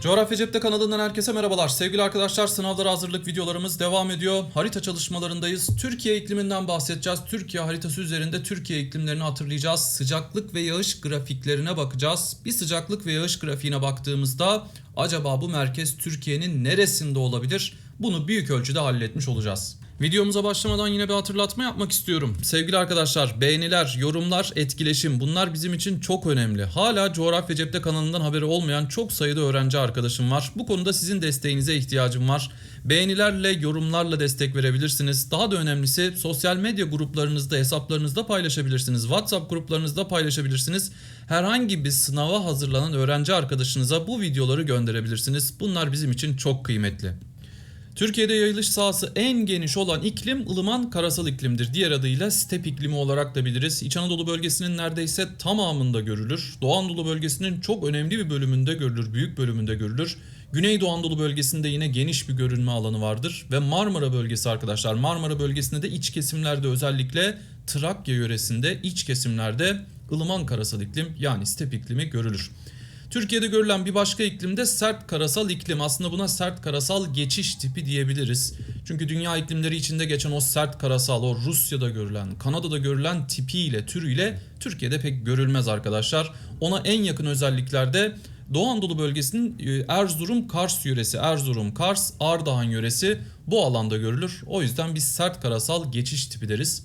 Coğrafya Cepte kanalından herkese merhabalar. Sevgili arkadaşlar sınavlara hazırlık videolarımız devam ediyor. Harita çalışmalarındayız. Türkiye ikliminden bahsedeceğiz. Türkiye haritası üzerinde Türkiye iklimlerini hatırlayacağız. Sıcaklık ve yağış grafiklerine bakacağız. Bir sıcaklık ve yağış grafiğine baktığımızda acaba bu merkez Türkiye'nin neresinde olabilir? Bunu büyük ölçüde halletmiş olacağız. Videomuza başlamadan yine bir hatırlatma yapmak istiyorum. Sevgili arkadaşlar beğeniler, yorumlar, etkileşim bunlar bizim için çok önemli. Hala Coğrafya Cepte kanalından haberi olmayan çok sayıda öğrenci arkadaşım var. Bu konuda sizin desteğinize ihtiyacım var. Beğenilerle, yorumlarla destek verebilirsiniz. Daha da önemlisi sosyal medya gruplarınızda, hesaplarınızda paylaşabilirsiniz. WhatsApp gruplarınızda paylaşabilirsiniz. Herhangi bir sınava hazırlanan öğrenci arkadaşınıza bu videoları gönderebilirsiniz. Bunlar bizim için çok kıymetli. Türkiye'de yayılış sahası en geniş olan iklim ılıman karasal iklimdir. Diğer adıyla step iklimi olarak da biliriz. İç Anadolu bölgesinin neredeyse tamamında görülür. Doğu Anadolu bölgesinin çok önemli bir bölümünde görülür, büyük bölümünde görülür. Güneydoğu Anadolu bölgesinde yine geniş bir görünme alanı vardır. Ve Marmara bölgesi arkadaşlar, Marmara bölgesinde de iç kesimlerde özellikle Trakya yöresinde iç kesimlerde ılıman karasal iklim yani step iklimi görülür. Türkiye'de görülen bir başka iklimde sert karasal iklim. Aslında buna sert karasal geçiş tipi diyebiliriz. Çünkü dünya iklimleri içinde geçen o sert karasal, o Rusya'da görülen, Kanada'da görülen tipiyle, türüyle Türkiye'de pek görülmez arkadaşlar. Ona en yakın özelliklerde Doğu Anadolu bölgesinin e, Erzurum, Kars yöresi, Erzurum, Kars, Ardahan yöresi bu alanda görülür. O yüzden biz sert karasal geçiş tipi deriz.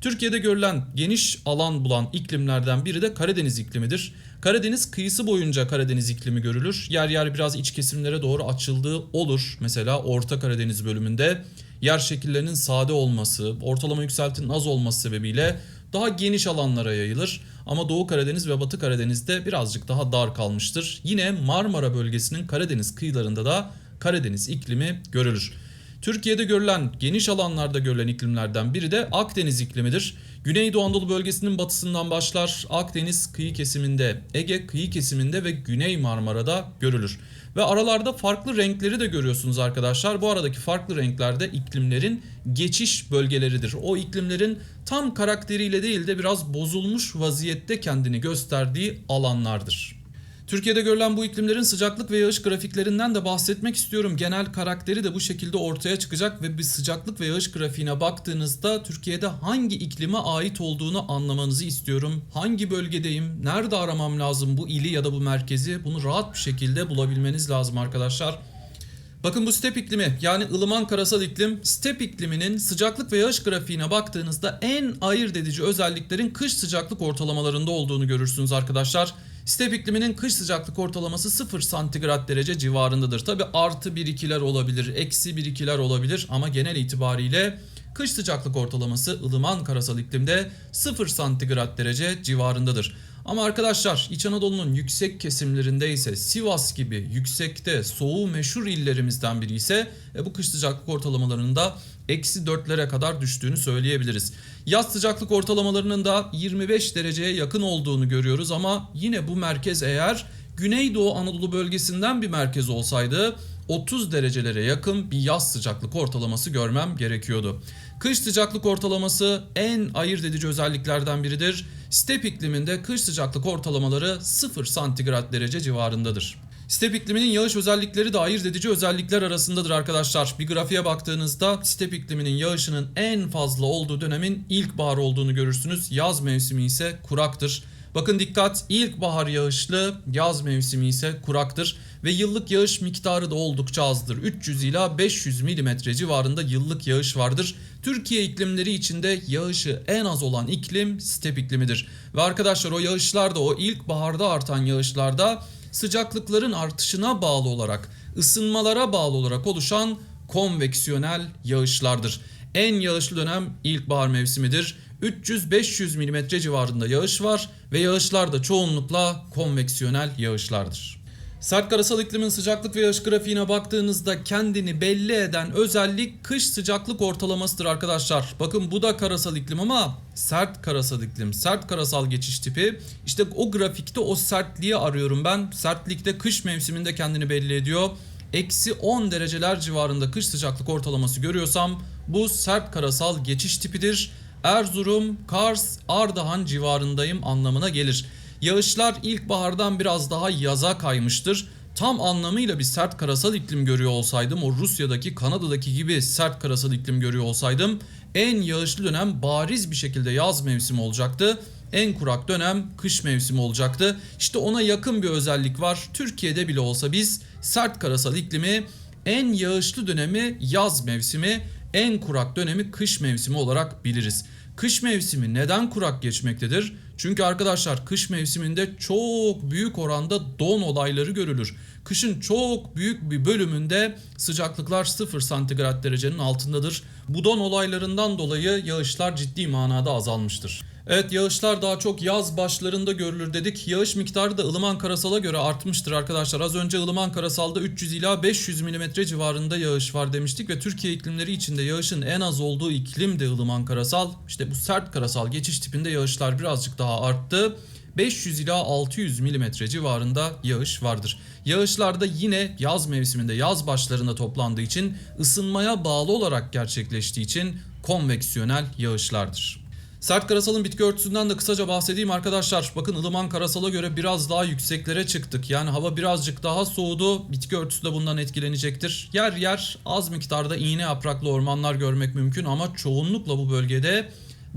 Türkiye'de görülen geniş alan bulan iklimlerden biri de Karadeniz iklimidir. Karadeniz kıyısı boyunca Karadeniz iklimi görülür. Yer yer biraz iç kesimlere doğru açıldığı olur. Mesela Orta Karadeniz bölümünde yer şekillerinin sade olması, ortalama yükseltinin az olması sebebiyle daha geniş alanlara yayılır. Ama Doğu Karadeniz ve Batı Karadeniz'de birazcık daha dar kalmıştır. Yine Marmara bölgesinin Karadeniz kıyılarında da Karadeniz iklimi görülür. Türkiye'de görülen geniş alanlarda görülen iklimlerden biri de Akdeniz iklimidir. Güneydoğu Anadolu bölgesinin batısından başlar. Akdeniz kıyı kesiminde, Ege kıyı kesiminde ve Güney Marmara'da görülür. Ve aralarda farklı renkleri de görüyorsunuz arkadaşlar. Bu aradaki farklı renklerde iklimlerin geçiş bölgeleridir. O iklimlerin tam karakteriyle değil de biraz bozulmuş vaziyette kendini gösterdiği alanlardır. Türkiye'de görülen bu iklimlerin sıcaklık ve yağış grafiklerinden de bahsetmek istiyorum. Genel karakteri de bu şekilde ortaya çıkacak ve bir sıcaklık ve yağış grafiğine baktığınızda Türkiye'de hangi iklime ait olduğunu anlamanızı istiyorum. Hangi bölgedeyim, nerede aramam lazım bu ili ya da bu merkezi bunu rahat bir şekilde bulabilmeniz lazım arkadaşlar. Bakın bu step iklimi yani ılıman karasal iklim step ikliminin sıcaklık ve yağış grafiğine baktığınızda en ayırt edici özelliklerin kış sıcaklık ortalamalarında olduğunu görürsünüz arkadaşlar. Step ikliminin kış sıcaklık ortalaması 0 santigrat derece civarındadır. Tabi artı 1-2'ler olabilir, eksi 1-2'ler olabilir ama genel itibariyle kış sıcaklık ortalaması ılıman karasal iklimde 0 santigrat derece civarındadır. Ama arkadaşlar İç Anadolu'nun yüksek kesimlerinde ise Sivas gibi yüksekte soğuğu meşhur illerimizden biri ise e, bu kış sıcaklık ortalamalarında eksi 4'lere kadar düştüğünü söyleyebiliriz. Yaz sıcaklık ortalamalarının da 25 dereceye yakın olduğunu görüyoruz ama yine bu merkez eğer Güneydoğu Anadolu bölgesinden bir merkez olsaydı 30 derecelere yakın bir yaz sıcaklık ortalaması görmem gerekiyordu. Kış sıcaklık ortalaması en ayırt edici özelliklerden biridir. Step ikliminde kış sıcaklık ortalamaları 0 santigrat derece civarındadır. Step ikliminin yağış özellikleri de ayırt edici özellikler arasındadır arkadaşlar. Bir grafiğe baktığınızda step ikliminin yağışının en fazla olduğu dönemin ilkbahar olduğunu görürsünüz. Yaz mevsimi ise kuraktır. Bakın dikkat ilkbahar yağışlı, yaz mevsimi ise kuraktır ve yıllık yağış miktarı da oldukça azdır. 300 ila 500 mm civarında yıllık yağış vardır. Türkiye iklimleri içinde yağışı en az olan iklim step iklimidir. Ve arkadaşlar o yağışlarda o ilkbaharda artan yağışlarda sıcaklıkların artışına bağlı olarak, ısınmalara bağlı olarak oluşan konveksiyonel yağışlardır. En yağışlı dönem ilkbahar mevsimidir. 300-500 mm civarında yağış var ve yağışlar da çoğunlukla konveksiyonel yağışlardır. Sert karasal iklimin sıcaklık ve yağış grafiğine baktığınızda kendini belli eden özellik kış sıcaklık ortalamasıdır arkadaşlar. Bakın bu da karasal iklim ama sert karasal iklim, sert karasal geçiş tipi. İşte o grafikte o sertliği arıyorum ben. Sertlikte kış mevsiminde kendini belli ediyor. Eksi 10 dereceler civarında kış sıcaklık ortalaması görüyorsam bu sert karasal geçiş tipidir. Erzurum, Kars, Ardahan civarındayım anlamına gelir. Yağışlar ilkbahardan biraz daha yaza kaymıştır. tam anlamıyla bir sert karasal iklim görüyor olsaydım, o Rusya'daki, Kanada'daki gibi sert karasal iklim görüyor olsaydım en yağışlı dönem bariz bir şekilde yaz mevsimi olacaktı. En kurak dönem kış mevsimi olacaktı. İşte ona yakın bir özellik var. Türkiye'de bile olsa biz sert karasal iklimi en yağışlı dönemi yaz mevsimi, en kurak dönemi kış mevsimi olarak biliriz. Kış mevsimi neden kurak geçmektedir? Çünkü arkadaşlar kış mevsiminde çok büyük oranda don olayları görülür. Kışın çok büyük bir bölümünde sıcaklıklar 0 santigrat derecenin altındadır. Bu don olaylarından dolayı yağışlar ciddi manada azalmıştır. Evet yağışlar daha çok yaz başlarında görülür dedik. Yağış miktarı da ılıman karasala göre artmıştır arkadaşlar. Az önce ılıman karasalda 300 ila 500 mm civarında yağış var demiştik ve Türkiye iklimleri içinde yağışın en az olduğu iklim de ılıman karasal. İşte bu sert karasal geçiş tipinde yağışlar birazcık daha arttı. 500 ila 600 mm civarında yağış vardır. Yağışlar da yine yaz mevsiminde yaz başlarında toplandığı için ısınmaya bağlı olarak gerçekleştiği için konveksiyonel yağışlardır. Sert karasalın bitki örtüsünden de kısaca bahsedeyim arkadaşlar. Bakın ılıman karasala göre biraz daha yükseklere çıktık. Yani hava birazcık daha soğudu. Bitki örtüsü de bundan etkilenecektir. Yer yer az miktarda iğne yapraklı ormanlar görmek mümkün ama çoğunlukla bu bölgede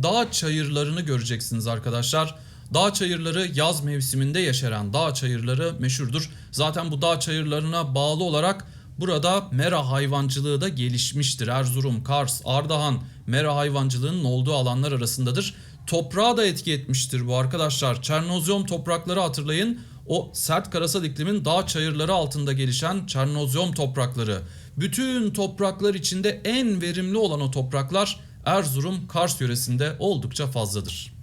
dağ çayırlarını göreceksiniz arkadaşlar. Dağ çayırları yaz mevsiminde yeşeren dağ çayırları meşhurdur. Zaten bu dağ çayırlarına bağlı olarak burada mera hayvancılığı da gelişmiştir. Erzurum, Kars, Ardahan mera hayvancılığının olduğu alanlar arasındadır. Toprağa da etki etmiştir bu arkadaşlar. Çernozyom toprakları hatırlayın. O sert karasal iklimin dağ çayırları altında gelişen çernozyom toprakları. Bütün topraklar içinde en verimli olan o topraklar Erzurum, Kars yöresinde oldukça fazladır.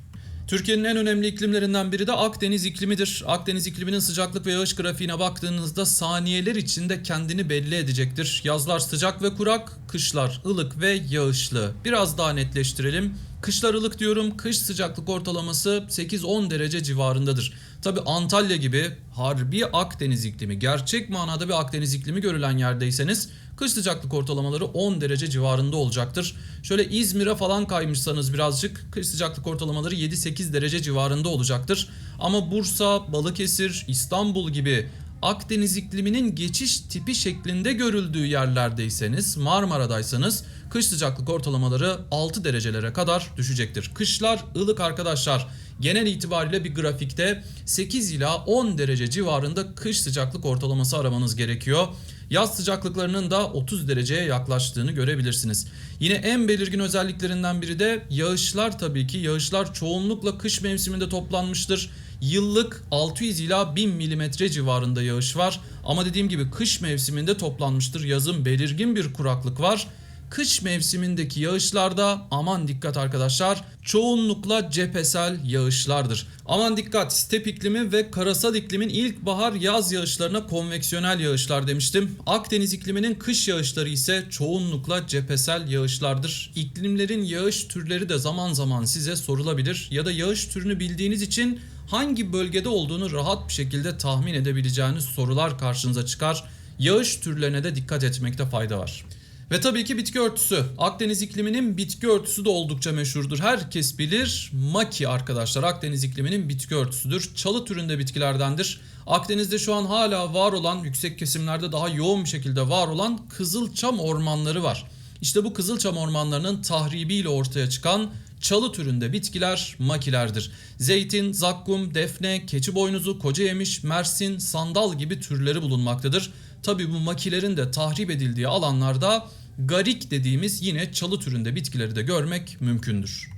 Türkiye'nin en önemli iklimlerinden biri de Akdeniz iklimidir. Akdeniz ikliminin sıcaklık ve yağış grafiğine baktığınızda saniyeler içinde kendini belli edecektir. Yazlar sıcak ve kurak, kışlar ılık ve yağışlı. Biraz daha netleştirelim. Kışlar ılık diyorum. Kış sıcaklık ortalaması 8-10 derece civarındadır. Tabi Antalya gibi harbi Akdeniz iklimi, gerçek manada bir Akdeniz iklimi görülen yerdeyseniz kış sıcaklık ortalamaları 10 derece civarında olacaktır. Şöyle İzmir'e falan kaymışsanız birazcık kış sıcaklık ortalamaları 7-8 derece civarında olacaktır. Ama Bursa, Balıkesir, İstanbul gibi Akdeniz ikliminin geçiş tipi şeklinde görüldüğü yerlerdeyseniz, Marmara'daysanız kış sıcaklık ortalamaları 6 derecelere kadar düşecektir. Kışlar ılık arkadaşlar. Genel itibariyle bir grafikte 8 ila 10 derece civarında kış sıcaklık ortalaması aramanız gerekiyor. Yaz sıcaklıklarının da 30 dereceye yaklaştığını görebilirsiniz. Yine en belirgin özelliklerinden biri de yağışlar tabii ki. Yağışlar çoğunlukla kış mevsiminde toplanmıştır. Yıllık 600 ila 1000 milimetre civarında yağış var. Ama dediğim gibi kış mevsiminde toplanmıştır. Yazın belirgin bir kuraklık var. Kış mevsimindeki yağışlarda aman dikkat arkadaşlar çoğunlukla cephesel yağışlardır. Aman dikkat step iklimi ve karasal iklimin ilkbahar yaz yağışlarına konveksiyonel yağışlar demiştim. Akdeniz ikliminin kış yağışları ise çoğunlukla cephesel yağışlardır. İklimlerin yağış türleri de zaman zaman size sorulabilir ya da yağış türünü bildiğiniz için hangi bölgede olduğunu rahat bir şekilde tahmin edebileceğiniz sorular karşınıza çıkar. Yağış türlerine de dikkat etmekte fayda var. Ve tabii ki bitki örtüsü. Akdeniz ikliminin bitki örtüsü de oldukça meşhurdur. Herkes bilir maki arkadaşlar Akdeniz ikliminin bitki örtüsüdür. Çalı türünde bitkilerdendir. Akdeniz'de şu an hala var olan yüksek kesimlerde daha yoğun bir şekilde var olan kızılçam ormanları var. İşte bu kızılçam ormanlarının tahribiyle ortaya çıkan çalı türünde bitkiler makilerdir. Zeytin, zakkum, defne, keçi boynuzu, koca yemiş, mersin, sandal gibi türleri bulunmaktadır. Tabi bu makilerin de tahrip edildiği alanlarda garik dediğimiz yine çalı türünde bitkileri de görmek mümkündür.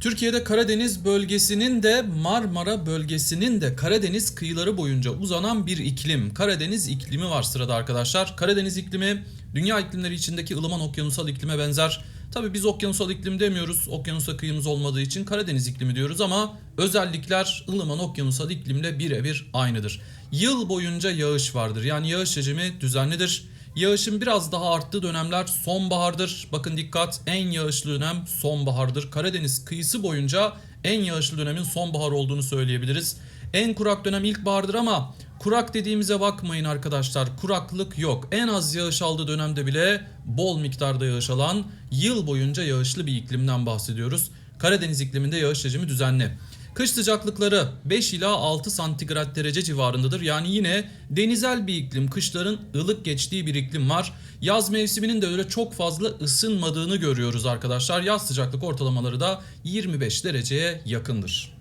Türkiye'de Karadeniz bölgesinin de Marmara bölgesinin de Karadeniz kıyıları boyunca uzanan bir iklim. Karadeniz iklimi var sırada arkadaşlar. Karadeniz iklimi dünya iklimleri içindeki ılıman okyanusal iklime benzer. Tabi biz okyanusal iklim demiyoruz. Okyanusa kıyımız olmadığı için Karadeniz iklimi diyoruz ama özellikler ılıman okyanusal iklimle birebir aynıdır. Yıl boyunca yağış vardır. Yani yağış rejimi düzenlidir. Yağışın biraz daha arttığı dönemler sonbahardır. Bakın dikkat en yağışlı dönem sonbahardır. Karadeniz kıyısı boyunca en yağışlı dönemin sonbahar olduğunu söyleyebiliriz. En kurak dönem ilkbahardır ama kurak dediğimize bakmayın arkadaşlar. Kuraklık yok. En az yağış aldığı dönemde bile bol miktarda yağış alan yıl boyunca yağışlı bir iklimden bahsediyoruz. Karadeniz ikliminde yağış rejimi düzenli. Kış sıcaklıkları 5 ila 6 santigrat derece civarındadır. Yani yine denizel bir iklim, kışların ılık geçtiği bir iklim var. Yaz mevsiminin de öyle çok fazla ısınmadığını görüyoruz arkadaşlar. Yaz sıcaklık ortalamaları da 25 dereceye yakındır.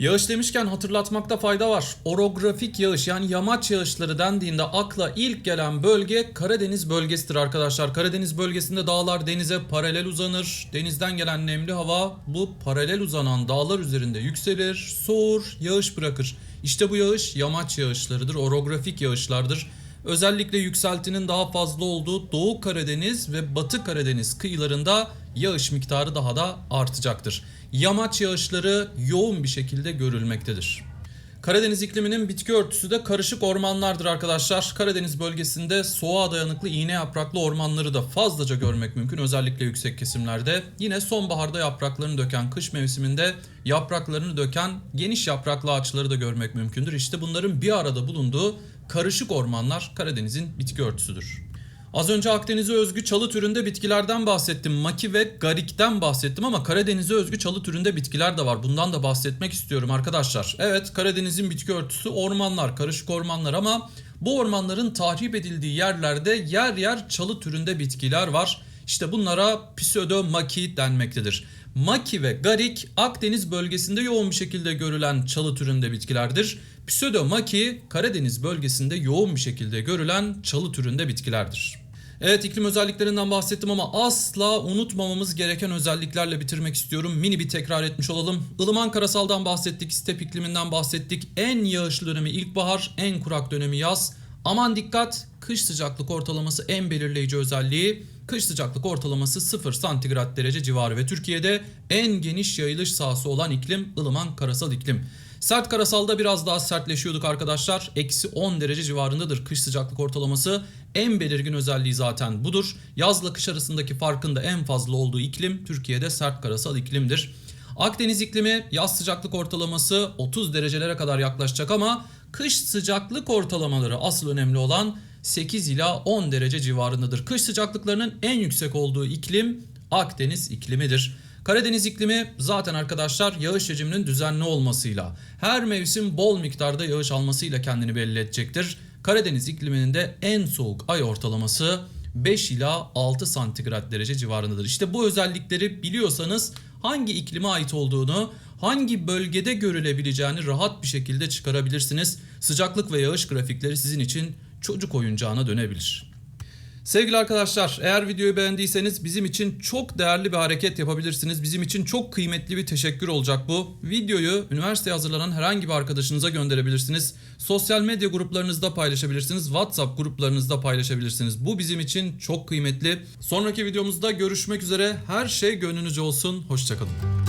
Yağış demişken hatırlatmakta fayda var. Orografik yağış yani yamaç yağışları dendiğinde akla ilk gelen bölge Karadeniz bölgesidir arkadaşlar. Karadeniz bölgesinde dağlar denize paralel uzanır. Denizden gelen nemli hava bu paralel uzanan dağlar üzerinde yükselir, soğur, yağış bırakır. İşte bu yağış yamaç yağışlarıdır, orografik yağışlardır. Özellikle yükseltinin daha fazla olduğu Doğu Karadeniz ve Batı Karadeniz kıyılarında yağış miktarı daha da artacaktır. Yamaç yağışları yoğun bir şekilde görülmektedir. Karadeniz ikliminin bitki örtüsü de karışık ormanlardır arkadaşlar. Karadeniz bölgesinde soğuğa dayanıklı iğne yapraklı ormanları da fazlaca görmek mümkün özellikle yüksek kesimlerde. Yine sonbaharda yapraklarını döken, kış mevsiminde yapraklarını döken geniş yapraklı ağaçları da görmek mümkündür. İşte bunların bir arada bulunduğu karışık ormanlar Karadeniz'in bitki örtüsüdür. Az önce Akdeniz'e özgü çalı türünde bitkilerden bahsettim. Maki ve garikten bahsettim ama Karadeniz'e özgü çalı türünde bitkiler de var. Bundan da bahsetmek istiyorum arkadaşlar. Evet Karadeniz'in bitki örtüsü ormanlar, karışık ormanlar ama bu ormanların tahrip edildiği yerlerde yer yer çalı türünde bitkiler var. İşte bunlara pseudomaki denmektedir. Maki ve garik Akdeniz bölgesinde yoğun bir şekilde görülen çalı türünde bitkilerdir. Pseudomaki Karadeniz bölgesinde yoğun bir şekilde görülen çalı türünde bitkilerdir. Evet iklim özelliklerinden bahsettim ama asla unutmamamız gereken özelliklerle bitirmek istiyorum. Mini bir tekrar etmiş olalım. Ilıman karasaldan bahsettik, step ikliminden bahsettik. En yağışlı dönemi ilkbahar, en kurak dönemi yaz. Aman dikkat, kış sıcaklık ortalaması en belirleyici özelliği. Kış sıcaklık ortalaması 0 santigrat derece civarı ve Türkiye'de en geniş yayılış sahası olan iklim ılıman karasal iklim. Sert karasalda biraz daha sertleşiyorduk arkadaşlar. Eksi 10 derece civarındadır kış sıcaklık ortalaması. En belirgin özelliği zaten budur. Yazla kış arasındaki farkın da en fazla olduğu iklim Türkiye'de sert karasal iklimdir. Akdeniz iklimi yaz sıcaklık ortalaması 30 derecelere kadar yaklaşacak ama kış sıcaklık ortalamaları asıl önemli olan 8 ila 10 derece civarındadır. Kış sıcaklıklarının en yüksek olduğu iklim Akdeniz iklimidir. Karadeniz iklimi zaten arkadaşlar yağış rejiminin düzenli olmasıyla, her mevsim bol miktarda yağış almasıyla kendini belli edecektir. Karadeniz ikliminin de en soğuk ay ortalaması 5 ila 6 santigrat derece civarındadır. İşte bu özellikleri biliyorsanız hangi iklime ait olduğunu, hangi bölgede görülebileceğini rahat bir şekilde çıkarabilirsiniz. Sıcaklık ve yağış grafikleri sizin için çocuk oyuncağına dönebilir. Sevgili arkadaşlar eğer videoyu beğendiyseniz bizim için çok değerli bir hareket yapabilirsiniz. Bizim için çok kıymetli bir teşekkür olacak bu. Videoyu üniversiteye hazırlanan herhangi bir arkadaşınıza gönderebilirsiniz. Sosyal medya gruplarınızda paylaşabilirsiniz. WhatsApp gruplarınızda paylaşabilirsiniz. Bu bizim için çok kıymetli. Sonraki videomuzda görüşmek üzere. Her şey gönlünüzce olsun. Hoşçakalın.